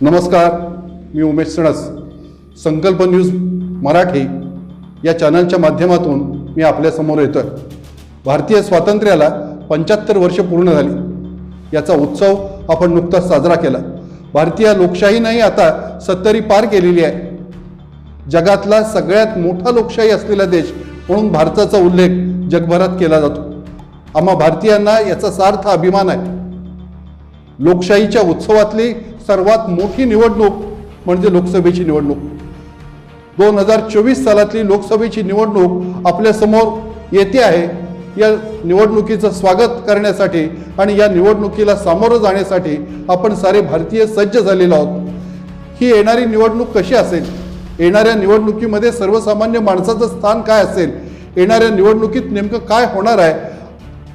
नमस्कार मी उमेश सणस. संकल्प न्यूज मराठी या चॅनलच्या माध्यमातून मी आपल्यासमोर येतो आहे भारतीय स्वातंत्र्याला पंच्याहत्तर वर्ष पूर्ण झाली. याचा उत्सव आपण नुकताच साजरा केला. भारतीय लोकशाहीनंही आता सत्तरी पार केलेली आहे. जगातला सगळ्यात मोठा लोकशाही असलेला देश म्हणून भारताचा उल्लेख जगभरात केला जातो. आम्हा भारतीयांना याचा सार्थ अभिमान आहे. लोकशाहीच्या उत्सवातली सर्वात मोठी निवडणूक म्हणजे लोकसभेची निवडणूक. दोन हजार चोवीस सालातली लोकसभेची निवडणूक आपल्यासमोर येते आहे. या निवडणुकीचं स्वागत करण्यासाठी आणि या निवडणुकीला सामोरं जाण्यासाठी आपण सारे भारतीय सज्ज झालेलो आहोत. ही येणारी निवडणूक कशी असेल? येणाऱ्या निवडणुकीमध्ये सर्वसामान्य माणसाचं स्थान काय असेल? येणाऱ्या निवडणुकीत नेमकं काय होणार आहे?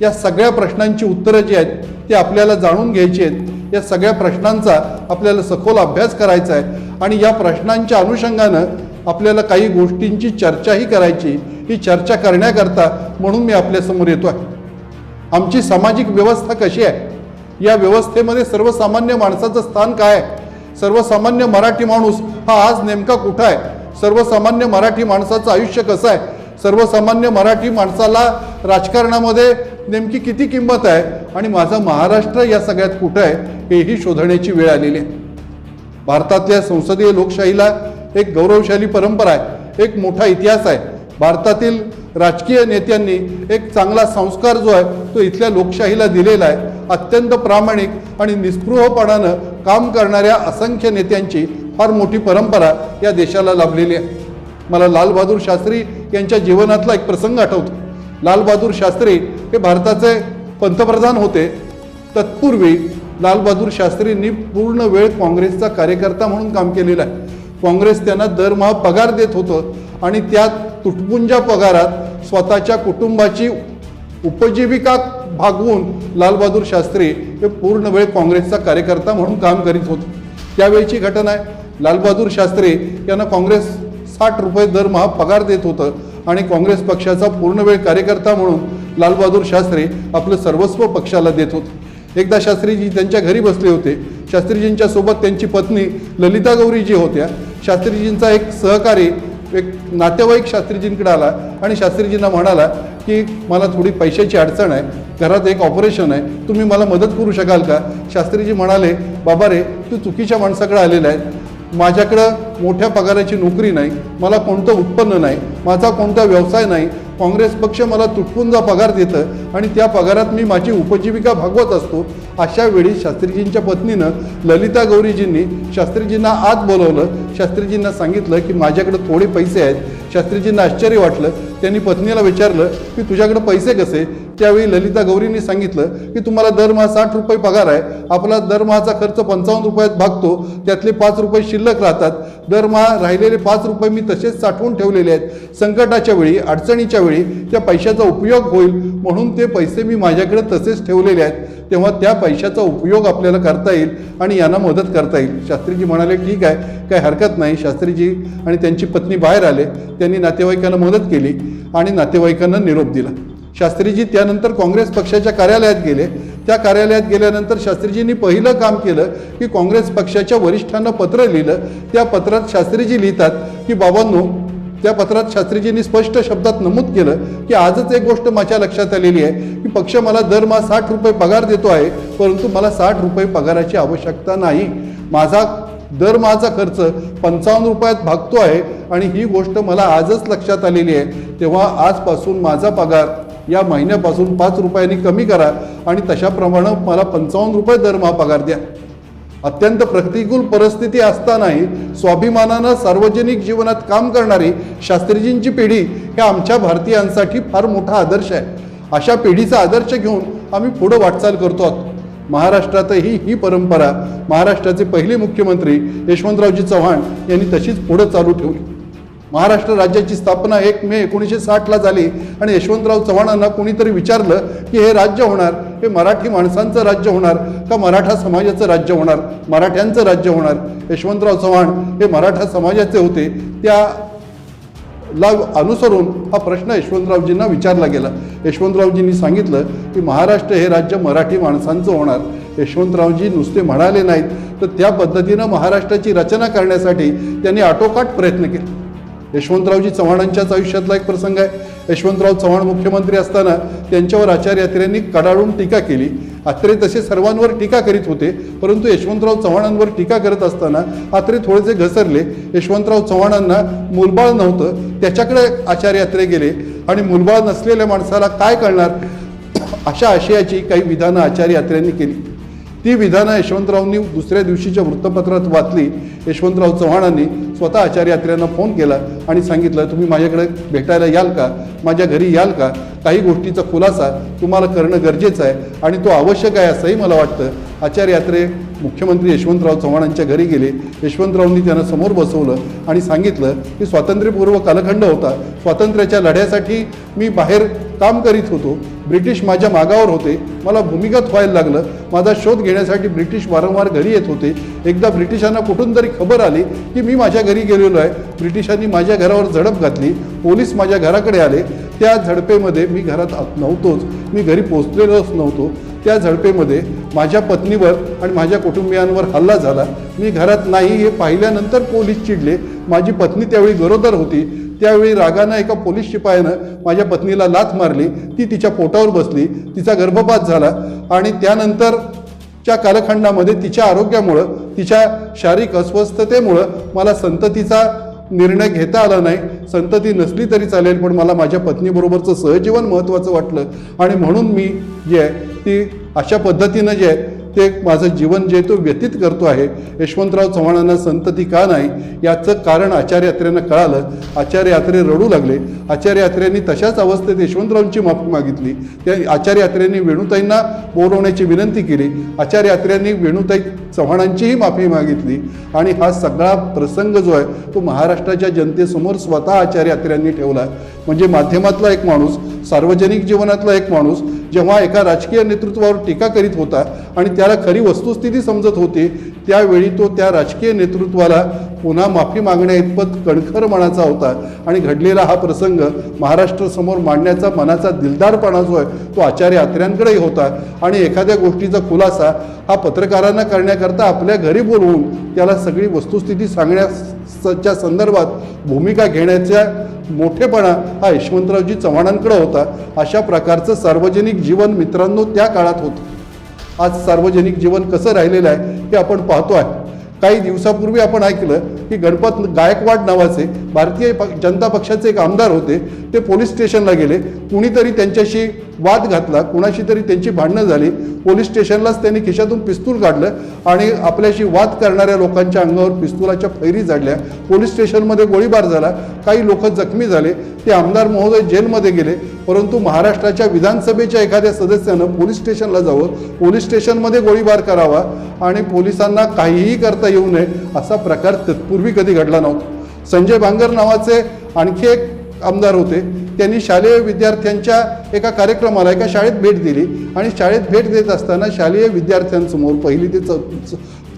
या सगळ्या प्रश्नांची उत्तरं जी आहेत ती आपल्याला जाणून घ्यायची आहेत. या सगळ्या प्रश्नांचा आपल्याला सखोल अभ्यास करायचा आहे. आणि या प्रश्नांच्या अनुषंगानं आपल्याला काही गोष्टींची चर्चाही करायची. ही चर्चा करण्याकरता म्हणून मी आपल्यासमोर येतो आहे. आमची सामाजिक व्यवस्था कशी आहे? या व्यवस्थेमध्ये सर्वसामान्य माणसाचं स्थान काय आहे? सर्वसामान्य मराठी माणूस हा आज नेमका कुठं आहे? सर्वसामान्य मराठी माणसाचं आयुष्य कसं आहे? सर्वसामान्य मराठी माणसाला राजकारणामध्ये नेमकी किती किंमत आहे आणि माझा महाराष्ट्र या सगळ्यात कुठं आहे हेही शोधण्याची वेळ आलेली आहे. भारतातल्या संसदीय लोकशाहीला एक गौरवशाली परंपरा आहे एक मोठा इतिहास आहे. भारतातील राजकीय नेत्यांनी एक चांगला संस्कार जो आहे तो इथल्या लोकशाहीला दिलेला आहे. अत्यंत प्रामाणिक आणि निस्पृहपणानं काम करणाऱ्या असंख्य नेत्यांची फार मोठी परंपरा या देशाला लाभलेली आहे. मला लालबहादूर शास्त्री यांच्या जीवनातला एक प्रसंग आठवतो. लालबहादूर शास्त्री हे भारताचे पंतप्रधान होते. तत्पूर्वी लालबहादूर शास्त्रींनी पूर्ण वेळ काँग्रेसचा कार्यकर्ता म्हणून काम केलेलं आहे. काँग्रेस त्यांना दरमहा पगार देत होतं आणि त्या तुटपुंजा पगारात स्वतःच्या कुटुंबाची उपजीविका भागवून लालबहादूर शास्त्री हे पूर्ण वेळ काँग्रेसचा कार्यकर्ता म्हणून काम करीत होते. त्यावेळची घटना आहे. लालबहादूर शास्त्री यांना काँग्रेस साठ रुपये दरमहा पगार देत होतं. आणि काँग्रेस पक्षाचा पूर्ण वेळ कार्यकर्ता म्हणून लालबहादूर शास्त्री आपलं सर्वस्व पक्षाला देत होते. एकदा शास्त्रीजी त्यांच्या घरी बसले होते. शास्त्रीजींच्या सोबत त्यांची पत्नी ललिता गौरीजी होत्या. शास्त्रीजींचा एक सहकारी एक नातेवाईक शास्त्रीजींकडे आला आणि शास्त्रीजींना म्हणाला की मला थोडी पैशाची अडचण आहे. घरात एक ऑपरेशन आहे. तुम्ही मला मदत करू शकाल का? शास्त्रीजी म्हणाले बाबा रे तू चुकीच्या माणसाकडे आलेला आहे. माझ्याकडं मोठ्या पगाराची नोकरी नाही मला कोणतं उत्पन्न नाही माझा कोणता व्यवसाय नाही काँग्रेस पक्ष मला तुटपुंजा पगार देतं आणि त्या पगारात मी माझी उपजीविका भागवत असतो अशा वेळी शास्त्रीजींच्या पत्नीनं ललिता गौरीजींनी शास्त्रीजींना आत बोलवलं. शास्त्रीजींना सांगितलं की माझ्याकडे थोडे पैसे आहेत शास्त्रीजींना आश्चर्य वाटलं. त्यांनी पत्नीला विचारलं की तुझ्याकडे पैसे कसे? त्यावेळी ललिता गौरींनी सांगितलं की तुम्हाला दरमहा साठ रुपये पगार आहे. आपला दरमहाचा खर्च पंचावन्न रुपयात भागतो. त्यातले पाच रुपये शिल्लक राहतात. दरमहा राहिलेले पाच रुपये मी तसेच साठवून ठेवलेले आहेत. संकटाच्या वेळी अडचणीच्या वेळी त्या पैशाचा उपयोग होईल. म्हणून ते पैसे मी माझ्याकडे तसेच ठेवलेले आहेत. तेव्हा त्या पैशाचा उपयोग आपल्याला करता येईल आणि यांना मदत करता येईल. शास्त्रीजी म्हणाले ठीक आहे काही हरकत नाही. शास्त्रीजी आणि त्यांची पत्नी बाहेर आले. त्यांनी नातेवाईकांना मदत केली आणि नातेवाईकांना निरोप दिला. शास्त्रीजी त्यानंतर काँग्रेस पक्षाच्या कार्यालयात गेले. त्या कार्यालयात गेल्यानंतर शास्त्रीजींनी पहिलं काम केलं की काँग्रेस पक्षाच्या वरिष्ठांना पत्र लिहिलं. त्या पत्रात शास्त्रीजी लिहितात की बाबांनो त्या पत्रात शास्त्रीजींनी स्पष्ट शब्दात नमूद केलं की आजच एक गोष्ट माझ्या लक्षात आलेली आहे की पक्ष मला दरमहा साठ रुपये पगार देतो आहे परंतु मला साठ रुपये पगाराची आवश्यकता नाही. माझा दरमहाचा खर्च पंचावन्न रुपयात भागतो आहे आणि ही गोष्ट मला आजच लक्षात आलेली आहे. तेव्हा आजपासून माझा पगार या महिन्यापासून पाच रुपयांनी कमी करा आणि तशाप्रमाणे मला पंचावन्न रुपये दरमहा पगार द्या. अत्यंत प्रतिकूल परिस्थिती असतानाही स्वाभिमानानं सार्वजनिक जीवनात काम करणारी शास्त्रीजींची पिढी हे आमच्या भारतीयांसाठी फार मोठा आदर्श आहे. अशा पिढीचा आदर्श घेऊन आम्ही पुढं वाटचाल करतो आहोत. महाराष्ट्रातही ही परंपरा महाराष्ट्राचे पहिले मुख्यमंत्री यशवंतरावजी चव्हाण यांनी तशीच पुढं चालू ठेवली. महाराष्ट्र राज्याची स्थापना एक मे एकोणीसशे साठला झाली आणि यशवंतराव चव्हाणांना कोणीतरी विचारलं की हे राज्य होणार? हे मराठी माणसांचं राज्य होणार का मराठा समाजाचं राज्य होणार? मराठ्यांचं राज्य होणार? यशवंतराव चव्हाण हे मराठा समाजाचे होते. त्या ला अनुसरून हा प्रश्न यशवंतरावजींना विचारला गेला. यशवंतरावजींनी सांगितलं की महाराष्ट्र हे राज्य मराठी माणसांचं होणार. यशवंतरावजी नुसते म्हणाले नाहीत. तर त्या पद्धतीनं महाराष्ट्राची रचना करण्यासाठी त्यांनी आटोकाट प्रयत्न केले. यशवंतरावजी चव्हाणांच्याच आयुष्यातला एक प्रसंग आहे. यशवंतराव चव्हाण मुख्यमंत्री असताना त्यांच्यावर आचार्य यात्रेंनी कडाडून टीका केली. आत्रे तसे सर्वांवर टीका करीत होते परंतु यशवंतराव चव्हाणांवर टीका करत असताना आत्रे थोडेसे घसरले. यशवंतराव चव्हाणांना मुलबाळ नव्हतं त्याच्याकडे आचार्य यात्रे गेले. आणि मूलबाळ नसलेल्या माणसाला काय कळणार? अशा आशयाची काही विधानं आचार्य अत्र्यांनी केली. ती विधानं यशवंतरावनी दुसऱ्या दिवशीच्या वृत्तपत्रात वाचली. यशवंतराव चव्हाणांनी स्वतः आचार्य यात्र्यांना फोन केला आणि सांगितलं तुम्ही माझ्याकडे भेटायला याल का? माझ्या घरी याल का? काही गोष्टीचा खुलासा तुम्हाला करणं गरजेचं आहे आणि तो आवश्यक आहे असंही मला वाटतं. आचार्य यात्रे मुख्यमंत्री यशवंतराव चव्हाणांच्या घरी गेले. यशवंतरावनी त्यांना समोर बसवलं आणि सांगितलं की स्वातंत्र्यपूर्व कालखंड होता. स्वातंत्र्याच्या लढ्यासाठी मी बाहेर काम करीत होतो. ब्रिटिश माझ्या मागावर होते. मला भूमिगत व्हायला लागलं. माझा शोध घेण्यासाठी ब्रिटिश वारंवार घरी येत होते. एकदा ब्रिटिशांना कुठून तरी खबर आली की मी माझ्या घरी गेलेलो आहे. ब्रिटिशांनी माझ्या घरावर झडप घातली. पोलीस माझ्या घराकडे आले. त्या झडपेमध्ये मी घरात नव्हतोच. मी घरी पोचलेलोच नव्हतो. त्या झडपेमध्ये माझ्या पत्नीवर आणि माझ्या कुटुंबियांवर हल्ला झाला. मी घरात नाही हे पाहिल्यानंतर पोलीस चिडले. माझी पत्नी त्यावेळी गरोदर होती. त्यावेळी रागानं एका पोलीस शिपायानं माझ्या पत्नीला लाथ मारली. ती तिच्या पोटावर बसली. तिचा गर्भपात झाला आणि त्यानंतर च्या कालखंडामध्ये तिच्या आरोग्यामुळं तिच्या शारीरिक अस्वस्थतेमुळं मला संततीचा निर्णय घेता आला नाही. संतती नसली तरी चालेल पण मला माझ्या पत्नीबरोबरचं सहजीवन महत्त्वाचं वाटलं आणि म्हणून मी जे आहे ती अशा पद्धतीनं जे आहे ते माझं जीवन जे तो व्यतीत करतो आहे. यशवंतराव चव्हाणांना संतती का नाही याचं कारण आचार्य यात्रेनं कळालं. आचार्य यात्रे रडू लागले. आचार्य यात्रेंनी तशाच अवस्थेत यशवंतरावांची माफी मागितली. त्या आचार्य यात्रेंनी वेणुताईंना बोलवण्याची विनंती केली. आचार्य यात्रेंनी वेणुताई चव्हाणांचीही माफी मागितली. आणि हा सगळा प्रसंग जो आहे तो महाराष्ट्राच्या जनतेसमोर स्वतः आचार्य यात्र्यांनी ठेवला. म्हणजे माध्यमातला एक माणूस सार्वजनिक जीवनातला एक माणूस जेव्हा एका राजकीय नेतृत्वावर टीका करीत होता आणि त्याला खरी वस्तुस्थिती समजत होती त्यावेळी तो त्या राजकीय नेतृत्वाला पुन्हा माफी मागण्या इतपत कणखर मनाचा होता. आणि घडलेला हा प्रसंग महाराष्ट्रासमोर मांडण्याचा मनाचा दिलदारपणा जो आहे तो आचार्य आत्र्यांकडेही होता. आणि एखाद्या गोष्टीचा खुलासा हा पत्रकारांना करण्याकरता आपल्या घरी बोलवून त्याला सगळी वस्तुस्थिती सांगण्यास च्या संदर्भात भूमिका घेण्याच्या मोठेपणा हा यशवंतरावजी चव्हाणांकडे होता. अशा प्रकारचं सार्वजनिक जीवन मित्रांनो त्या काळात होतं. आज सार्वजनिक जीवन कसं राहिलेलं आहे हे आपण पाहतो आहे काही दिवसापूर्वी आपण ऐकलं की गणपत गायकवाड नावाचे भारतीय प जनता पक्षाचे एक आमदार होते ते पोलीस स्टेशनला गेले. कुणीतरी त्यांच्याशी वाद घातला कुणाशी तरी त्यांची भांडणं झाली. पोलीस स्टेशनलाच त्यांनी खिशातून पिस्तूल काढलं आणि आपल्याशी वाद करणाऱ्या लोकांच्या अंगावर पिस्तुलाच्या फैरी झाडल्या. पोलीस स्टेशनमध्ये गोळीबार झाला काही लोक जखमी झाले. ते आमदार महोदय जेलमध्ये गेले परंतु महाराष्ट्राच्या विधानसभेच्या एखाद्या सदस्यानं पोलीस स्टेशनला जावं पोलीस स्टेशनमध्ये गोळीबार करावा आणि पोलिसांना काहीही करता येऊ नये असा प्रकार तत्पूर्वी कधी घडला नव्हता. संजय बांगर नावाचे आणखी एक आमदार होते. त्यांनी शालेय विद्यार्थ्यांच्या एका कार्यक्रमाला एका शाळेत भेट दिली आणि शाळेत भेट देत असताना शालेय विद्यार्थ्यांसमोर पहिली ते चौ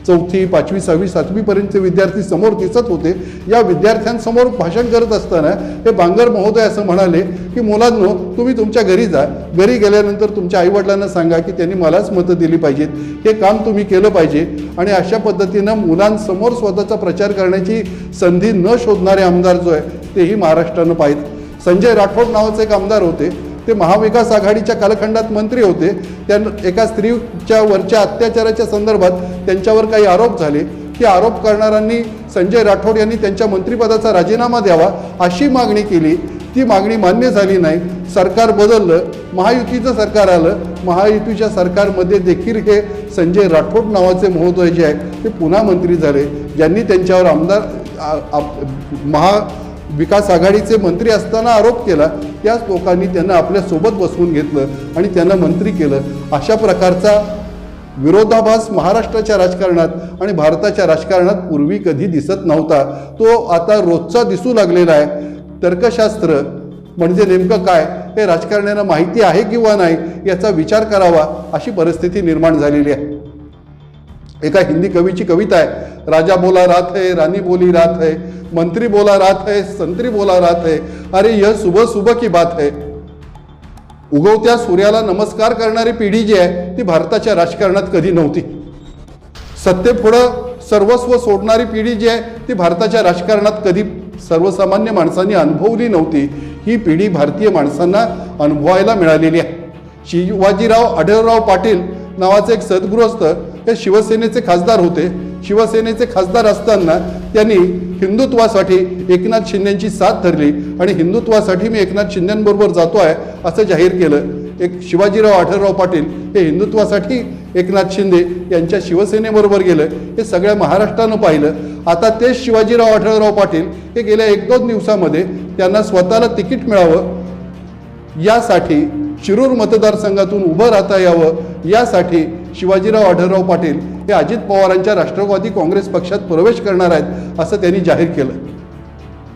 चौथी पाचवी सहावी सातवीपर्यंतचे विद्यार्थी समोर दिसत होते. या विद्यार्थ्यांसमोर भाषण करत असताना हे बांगर महोदय असं म्हणाले की मुलांनो तुम्ही तुमच्या घरी जा. घरी गेल्यानंतर तुमच्या आईवडिलांना सांगा की त्यांनी मलाच मतं दिली पाहिजेत. हे काम तुम्ही केलं पाहिजे. आणि अशा पद्धतीनं मुलांसमोर स्वतःचा प्रचार करण्याची संधी न शोधणारे आमदार जो आहे तेही महाराष्ट्रानं पाहिजे संजय राठोड नावाचे एक आमदार होते. ते महाविकास आघाडीच्या कालखंडात मंत्री होते. त्या एका स्त्रीच्या वरच्या अत्याचाराच्या संदर्भात त्यांच्यावर काही आरोप झाले. की आरोप करणाऱ्यांनी संजय राठोड यांनी त्यांच्या मंत्रिपदाचा राजीनामा द्यावा अशी मागणी केली. ती मागणी मान्य झाली नाही. सरकार बदललं महायुतीचं सरकार आलं. महायुतीच्या सरकारमध्ये देखील हे संजय राठोड नावाचे महोदय जे आहे ते पुन्हा मंत्री झाले. ज्यांनी त्यांच्यावर आमदार महा विकास आघाडीचे मंत्री असताना आरोप केला त्याच लोकांनी त्यांना आपल्यासोबत बसवून घेतलं आणि त्यांना मंत्री केलं. अशा प्रकारचा विरोधाभास महाराष्ट्राच्या राजकारणात आणि भारताच्या राजकारणात पूर्वी कधी दिसत नव्हता. तो आता रोजचा दिसू लागलेला आहे. तर्कशास्त्र म्हणजे नेमकं काय? हे राजकारण्यांना माहिती आहे किंवा नाही याचा विचार करावा अशी परिस्थिती निर्माण झालेली आहे. एका हिंदी कवीची कविता आहे. राजा बोला रात है रानी बोली रात है मंत्री बोला रात है संत्री बोला रात है. अरे यह सुबह सुबह की बात है. उगवत्या सूर्याला नमस्कार करणारी पिढी जी आहे ती भारताच्या राजकारणात कधी नव्हती. सत्तेपुढं सर्वस्व सोडणारी पिढी जी आहे ती भारताच्या राजकारणात कधी सर्वसामान्य माणसांनी अनुभवली नव्हती. ही पिढी भारतीय माणसांना अनुभवायला मिळालेली आहे. शिवाजीराव आढळराव पाटील नावाचे एक सद्गृहस्थ हे शिवसेनेचे खासदार होते. शिवसेनेचे खासदार असताना त्यांनी हिंदुत्वासाठी एकनाथ शिंदेची साथ धरली आणि हिंदुत्वासाठी मी एकनाथ शिंदेबरोबर जातो आहे असं जाहीर केलं. एक शिवाजीराव आठरराव पाटील हे हिंदुत्वासाठी एकनाथ शिंदे यांच्या शिवसेनेबरोबर गेलं. हे सगळ्या महाराष्ट्रानं पाहिलं. आता तेच शिवाजीराव आठरराव पाटील हे गेल्या एक दोन दिवसामध्ये त्यांना स्वतःला तिकीट मिळावं यासाठी शिरूर मतदारसंघातून उभं राहता यावं यासाठी शिवाजीराव आढळराव पाटील हे अजित पवारांच्या राष्ट्रवादी काँग्रेस पक्षात प्रवेश करणार आहेत असं त्यांनी जाहीर केलं.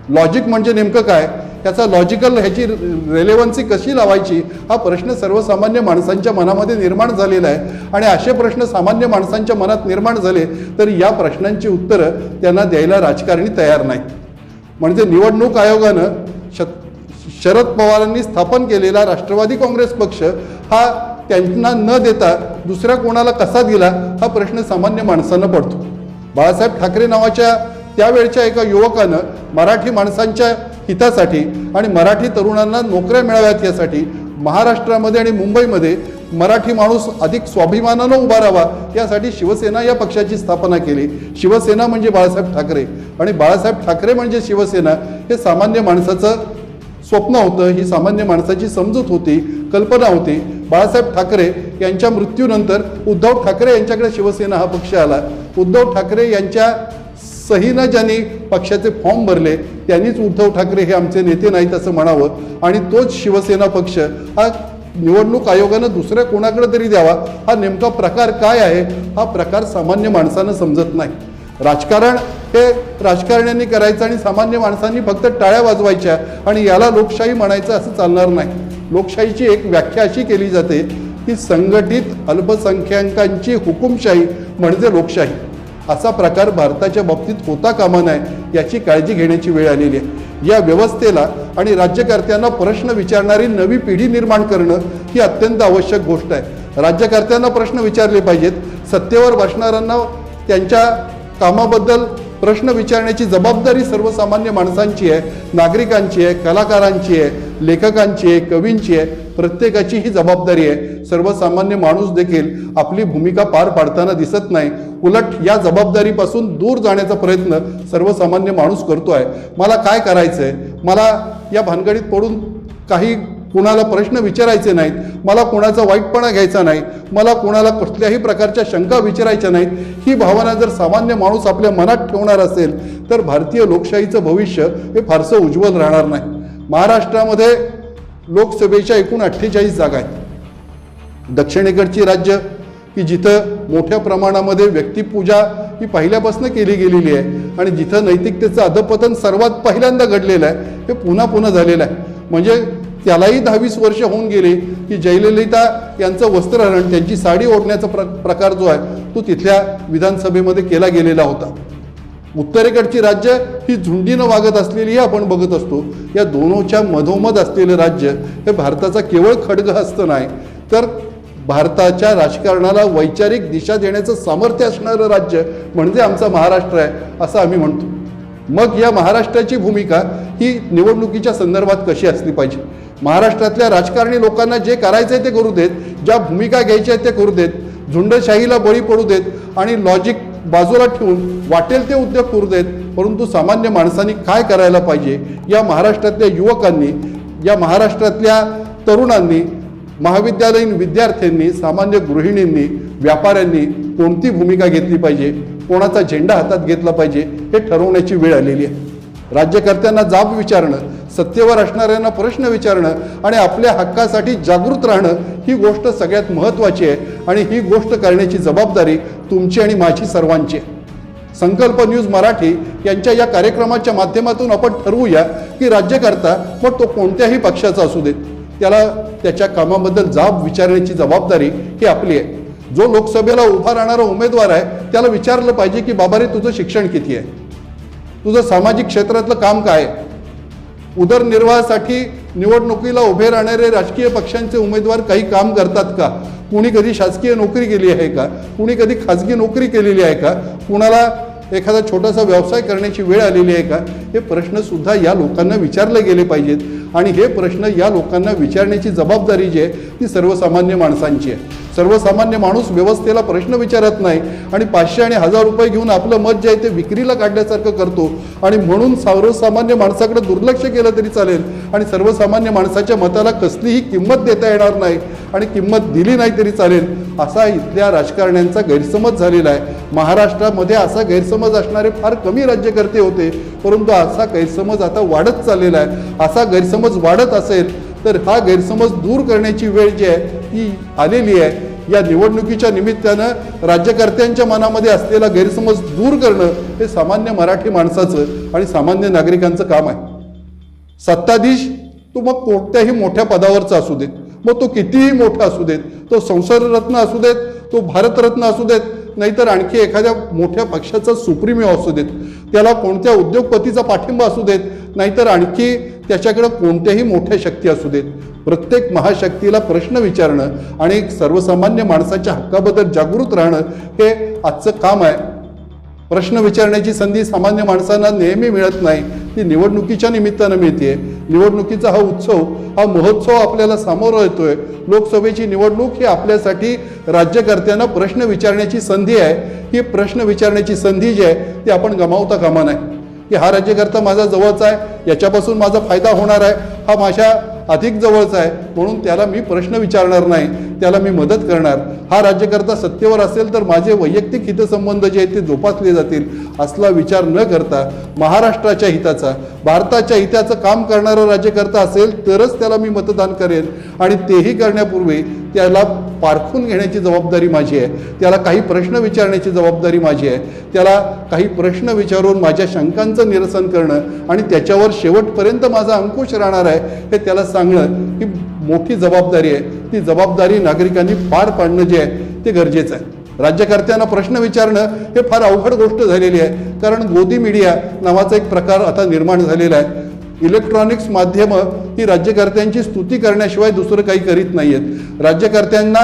लॉजिक म्हणजे नेमकं काय? त्याचा लॉजिकल ह्याची रेलेवन्सी कशी लावायची? हा प्रश्न सर्वसामान्य माणसांच्या मनामध्ये निर्माण झालेला आहे. आणि असे प्रश्न सामान्य माणसांच्या मनात निर्माण झाले तर या प्रश्नांची उत्तरं त्यांना द्यायला राजकारणी तयार नाहीत. म्हणजे निवडणूक आयोगानं शरद पवारांनी स्थापन केलेला राष्ट्रवादी काँग्रेस पक्ष हा त्यांना न देता दुसऱ्या कोणाला कसा दिला हा प्रश्न सामान्य माणसांना पडतो. बाळासाहेब ठाकरे नावाच्या त्यावेळच्या एका युवकानं मराठी माणसांच्या हितासाठी आणि मराठी तरुणांना नोकऱ्या मिळाव्यात यासाठी महाराष्ट्रामध्ये आणि मुंबईमध्ये मराठी माणूस अधिक स्वाभिमानानं उभा राहावा यासाठी शिवसेना या पक्षाची स्थापना केली. शिवसेना म्हणजे बाळासाहेब ठाकरे आणि बाळासाहेब ठाकरे म्हणजे शिवसेना हे सामान्य माणसाचं स्वप्न होतं ही सामान्य माणसाची समजूत होती कल्पना होती. बाळासाहेब ठाकरे यांच्या मृत्यूनंतर उद्धव ठाकरे यांच्याकडे शिवसेना हा पक्ष आला. उद्धव ठाकरे यांच्या सहीनं ज्यांनी पक्षाचे फॉर्म भरले त्यांनीच उद्धव ठाकरे हे आमचे नेते नाहीत असं म्हणावं. आणि तोच शिवसेना पक्ष हा निवडणूक आयोगानं दुसऱ्या कोणाकडे तरी द्यावा हा नेमका प्रकार काय आहे हा प्रकार सामान्य माणसानं समजत नाही. राजकारण हे राजकारण्यांनी करायचं आणि सामान्य माणसांनी फक्त टाळ्या वाजवायच्या आणि याला लोकशाही म्हणायचं असं चालणार नाही. लोकशाहीची एक व्याख्या अशी केली जाते की संघटित अल्पसंख्याकांची हुकुमशाही म्हणजे लोकशाही. असा प्रकार भारताच्या बाबतीत होता कामा नये याची काळजी घेण्याची वेळ आलेली आहे. या व्यवस्थेला आणि राज्यकर्त्यांना प्रश्न विचारणारी नवी पिढी निर्माण करणं ही अत्यंत आवश्यक गोष्ट आहे. राज्यकर्त्यांना प्रश्न विचारले पाहिजेत. सत्तेवर बसणाऱ्यांना त्यांच्या कामाबद्दल प्रश्न विचारण्याची जबाबदारी सर्वसामान्य माणसांची आहे नागरिकांची आहे कलाकारांची आहे लेखकांची आहे कवींची आहे प्रत्येकाची ही जबाबदारी आहे. सर्वसामान्य माणूस देखील आपली भूमिका पार पाडताना दिसत नाही. उलट या जबाबदारीपासून दूर जाण्याचा प्रयत्न सर्वसामान्य माणूस करतो आहे मला काय करायचं आहे मला या भानगडीत पडून काही कुणाला प्रश्न विचारायचे नाहीत मला कुणाचा वाईटपणा घ्यायचा नाही मला कुणाला कुठल्याही प्रकारच्या शंका विचारायच्या नाहीत ही भावना जर सामान्य माणूस आपल्या मनात ठेवणार असेल तर भारतीय लोकशाहीचं भविष्य हे फारसं उज्ज्वल राहणार नाही. महाराष्ट्रामध्ये लोकसभेच्या एकूण अठ्ठेचाळीस जागा आहेत. दक्षिणेकडची राज्य की जिथं मोठ्या प्रमाणामध्ये व्यक्तिपूजा ही पहिल्यापासून केली गेलेली आहे आणि जिथं नैतिकतेचं अधपतन सर्वात पहिल्यांदा घडलेलं आहे हे पुन्हा पुन्हा झालेलं आहे. म्हणजे त्यालाही दहावीस वर्ष होऊन गेले की जयललिता यांचं वस्त्रहरण त्यांची साडी ओढण्याचा प्र प्रकार जो आहे तो तिथल्या विधानसभेमध्ये केला गेलेला होता. उत्तरेकडची राज्य ही झुंडीनं वागत असलेली आपण बघत असतो. या दोनोच्या मधोमध असलेलं राज्य हे भारताचा केवळ खडगहस्त नाही तर भारताच्या राजकारणाला वैचारिक दिशा देण्याचं सामर्थ्य असणारं राज्य म्हणजे आमचा महाराष्ट्र आहे असं आम्ही म्हणतो. मग या महाराष्ट्राची भूमिका ही निवडणुकीच्या संदर्भात कशी असली पाहिजे? महाराष्ट्रातल्या राजकारणी लोकांना जे करायचं आहे ते करू देत ज्या भूमिका घ्यायच्या आहेत ते करू देत झुंडशाहीला बळी पडू देत आणि लॉजिक बाजूला ठेवून वाटेल ते उद्योग करू देत परंतु सामान्य माणसांनी काय करायला पाहिजे? या महाराष्ट्रातल्या युवकांनी या महाराष्ट्रातल्या तरुणांनी महाविद्यालयीन विद्यार्थ्यांनी सामान्य गृहिणींनी व्यापाऱ्यांनी कोणती भूमिका घेतली पाहिजे? कोणाचा झेंडा हातात घेतला पाहिजे? हे ठरवण्याची वेळ आलेली आहे. राज्यकर्त्यांना जाब विचारणं सत्तेवर असणाऱ्यांना प्रश्न विचारणं आणि आपल्या हक्कासाठी जागृत राहणं ही गोष्ट सगळ्यात महत्त्वाची आहे आणि ही गोष्ट करण्याची जबाबदारी तुमची आणि माझी सर्वांची आहे. संकल्प न्यूज मराठी यांच्या या कार्यक्रमाच्या माध्यमातून आपण ठरवूया की राज्यकर्ता मग तो कोणत्याही पक्षाचा असू देत त्याला त्याच्या कामाबद्दल जाब विचारण्याची जबाबदारी ही आपली आहे. जो लोकसभेला उभा राहणारा उमेदवार आहे त्याला विचारलं पाहिजे की बाबा रे तुझं शिक्षण किती आहे? तुझं सामाजिक क्षेत्रातलं काम काय? आहे उदरनिर्वाहासाठी निवडणुकीला उभे राहणारे राजकीय पक्षांचे उमेदवार काही काम करतात का? कुणी कधी शासकीय नोकरी केली आहे का? कुणी कधी खाजगी नोकरी केलेली आहे का? कुणाला एखादा छोटासा व्यवसाय करण्याची वेळ आलेली आहे का? हे प्रश्नसुद्धा या लोकांना विचारले गेले पाहिजेत. आणि हे प्रश्न या लोकांना विचारण्याची जबाबदारी जी आहे ती सर्वसामान्य माणसांची आहे. सर्वसामान्य माणूस व्यवस्थेला प्रश्न विचारत नाही आणि पाचशे आणि हजार रुपये घेऊन आपलं मत जे आहे ते विक्रीला काढल्यासारखं करतो. आणि म्हणून सर्वसामान्य माणसाकडे दुर्लक्ष केलं तरी चालेल. आणि सर्वसामान्य माणसाच्या मताला कसलीही किंमत देता येणार नाही आणि किंमत दिली नाही तरी चालेल. असा इथल्या राजकारण्यांचा गैरसमज झालेला आहे. महाराष्ट्रामध्ये असा गैरसमज असणारे फार कमी राज्यकर्ते होते. परंतु असा गैरसमज आता वाढत चाललेला आहे. असा गैरसमज वाढत असेल तर हा गैरसमज दूर करण्याची वेळ जी आहे ती आलेली आहे. या निवडणुकीच्या निमित्तानं राज्यकर्त्यांच्या मनामध्ये असलेला गैरसमज दूर करणं हे सामान्य मराठी माणसाचं आणि सामान्य नागरिकांचं काम आहे. सत्ताधीश तो मग कोणत्याही मोठ्या पदावरचा असू देत मग तो कितीही मोठा असू देत तो संसदरत्न असू देत तो भारतरत्न असू देत नाहीतर आणखी एखाद्या मोठ्या पक्षाचा सुप्रीमिओ असू देत त्याला कोणत्या उद्योगपतीचा पाठिंबा असू देत नाहीतर आणखी त्याच्याकडं कोणत्याही मोठ्या शक्ती असू देत. प्रत्येक महाशक्तीला प्रश्न विचारणं आणि सर्वसामान्य माणसाच्या हक्काबद्दल जागृत राहणं हे आजचं काम आहे. प्रश्न विचारण्याची संधी सामान्य माणसांना नेहमी मिळत नाही. ती निवडणुकीच्या निमित्तानं मिळते निवडणुकीचा हा उत्सव हा महोत्सव आपल्याला सामोरं येतोय. लोकसभेची निवडणूक ही आपल्यासाठी राज्यकर्त्यांना प्रश्न विचारण्याची संधी आहे. ही प्रश्न विचारण्याची संधी जी आहे ती आपण गमावता कामा नाही. की हा राज्यकर्ता माझा जवळचा आहे याच्यापासून माझा फायदा होणार आहे हा माझ्या अधिक जवळचा आहे म्हणून त्याला मी प्रश्न विचारणार नाही त्याला मी मदत करणार. हा राज्यकर्ता सत्तेवर असेल तर माझे वैयक्तिक हितसंबंध जे आहेत ते जोपासले जातील असला विचार न करता. महाराष्ट्राच्या हिताचा भारताच्या हिताचं काम करणारा राज्यकर्ता असेल तरच त्याला मी मतदान करेन. आणि तेही करण्यापूर्वी त्याला पारखून घेण्याची जबाबदारी माझी आहे. त्याला काही प्रश्न विचारण्याची जबाबदारी माझी आहे. त्याला काही प्रश्न विचारून माझ्या शंकांचं निरसन करणं आणि त्याच्यावर शेवटपर्यंत माझा अंकुश राहणार आहे हे त्याला सांगणं ही मोठी जबाबदारी आहे. ती जबाबदारी नागरिकांनी पार पाडणं जे आहे ते गरजेचं आहे. राज्यकर्त्यांना प्रश्न विचारणं हे फार अवघड गोष्ट झालेली आहे. कारण गोदी मीडिया नावाचा एक प्रकार आता निर्माण झालेला आहे. इलेक्ट्रॉनिक्स माध्यमं ही राज्यकर्त्यांची स्तुती करण्याशिवाय दुसरं काही करीत नाही आहेत राज्यकर्त्यांना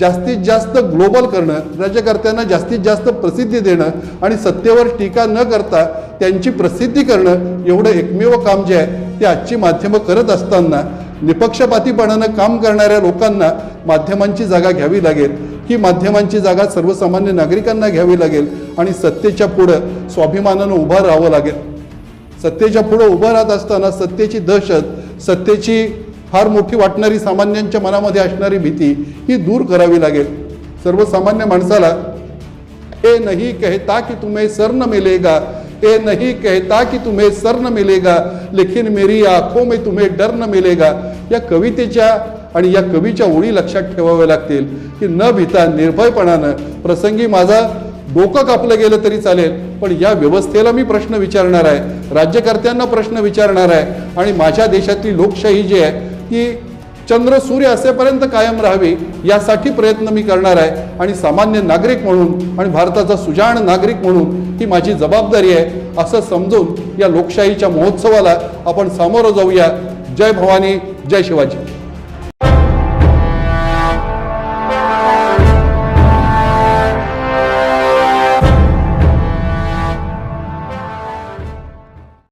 जास्तीत जास्त ग्लोबल करणं राज्यकर्त्यांना जास्तीत जास्त प्रसिद्धी देणं आणि सत्तेवर टीका न करता त्यांची प्रसिद्धी करणं एवढं एकमेव काम जे आहे ते आजची माध्यमं करत असताना निपक्षपातीपणानं काम करणाऱ्या लोकांना माध्यमांची जागा घ्यावी लागेल. ही माध्यमांची जागा सर्वसामान्य नागरिकांना घ्यावी लागेल आणि सत्तेच्या पुढं स्वाभिमानानं उभं राहावं लागेल. सत्तेच्या पुढं उभं राहत असताना सत्तेची दहशत सत्तेची फार मोठी वाटणारी सामान्यांच्या मनामध्ये असणारी भीती ही दूर करावी लागेल. सर्वसामान्य माणसाला हे नहीं कहता कि तुम्हें सर न मिलेगा ए नहीं कहता कि तुम्हें सर न मिलेगा लेकिन मेरी आंखों में तुम्हें डर न मिलेगा या कवितेच्या आणि या कवीच्या ओळी लक्षात ठेवाव्या लागतील की न भीता निर्भयपणानं प्रसंगी माझा डोकं कापलं गेलं तरी चालेल पण या व्यवस्थेला मी प्रश्न विचारणार आहे राज्यकर्त्यांना प्रश्न विचारणार आहे आणि माझ्या देशातली लोकशाही जी आहे ती चंद्र सूर्य असेपर्यंत कायम राहावी यासाठी प्रयत्न मी करणार आहे. आणि सामान्य नागरिक म्हणून आणि भारताचा सुजाण नागरिक म्हणून ही माझी जबाबदारी आहे असं समजून या लोकशाहीच्या महोत्सवाला आपण सामोरं जाऊया. जय भवानी जय शिवाजी.